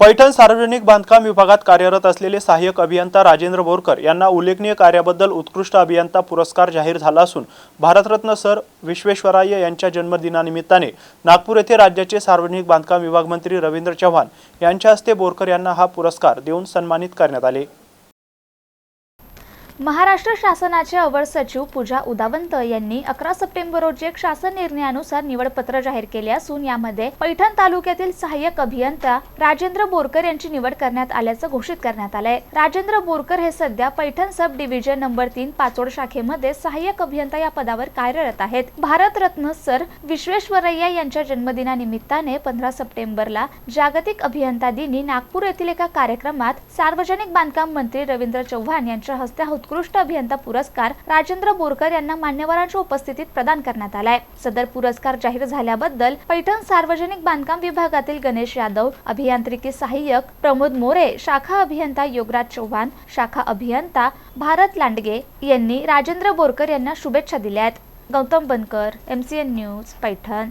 पैठण सार्वजनिक बांधकाम विभागात कार्यरत असलेले सहाय्यक अभियंता राजेंद्र बोरकर यांना उल्लेखनीय कार्याबद्दल उत्कृष्ट अभियंता पुरस्कार जाहीर झाला असून भारतरत्न सर विश्वेश्वराय यांच्या जन्मदिनानिमित्ताने नागपूर येथे राज्याचे सार्वजनिक बांधकाम विभाग मंत्री रवींद्र चव्हाण यांच्या हस्ते बोरकर यांना हा पुरस्कार देऊन सन्मानित करण्यात आले. महाराष्ट्र शासनाचे अवर सचिव पूजा उदावंत यांनी अकरा सप्टेंबर रोजी एक शासन निर्णयानुसार निवडपत्र जाहीर केले असून यामध्ये पैठण तालुक्यातील सहाय्यक अभियंता राजेंद्र बोरकर यांची निवड करण्यात आल्याचं घोषित करण्यात आलंय. राजेंद्र बोरकर हे सध्या पैठण सब डिव्हिजन नंबर तीन पाचोड शाखेमध्ये सहाय्यक अभियंता या पदावर कार्यरत आहेत. भारतरत्न सर विश्वेश्वरय्या यांच्या जन्मदिनानिमित्ताने पंधरा सप्टेंबरला जागतिक अभियंता दिनी नागपूर येथील एका कार्यक्रमात सार्वजनिक बांधकाम मंत्री रवींद्र चव्हाण यांच्या हस्ते उत्कृष्ट अभियंता पुरस्कार राजेंद्र बोरकर यांना मान्यवरांच्या उपस्थितीत प्रदान करण्यात आलाय. सदर पुरस्कार जाहीर झाल्याबद्दल पैठण सार्वजनिक बांधकाम विभागातील गणेश यादव अभियांत्रिकी सहाय्यक प्रमोद मोरे शाखा अभियंता योगराज चव्हाण शाखा अभियंता भारत लांडगे यांनी राजेंद्र बोरकर यांना शुभेच्छा दिल्या आहेत Gautam Bankar M C N news Paithan.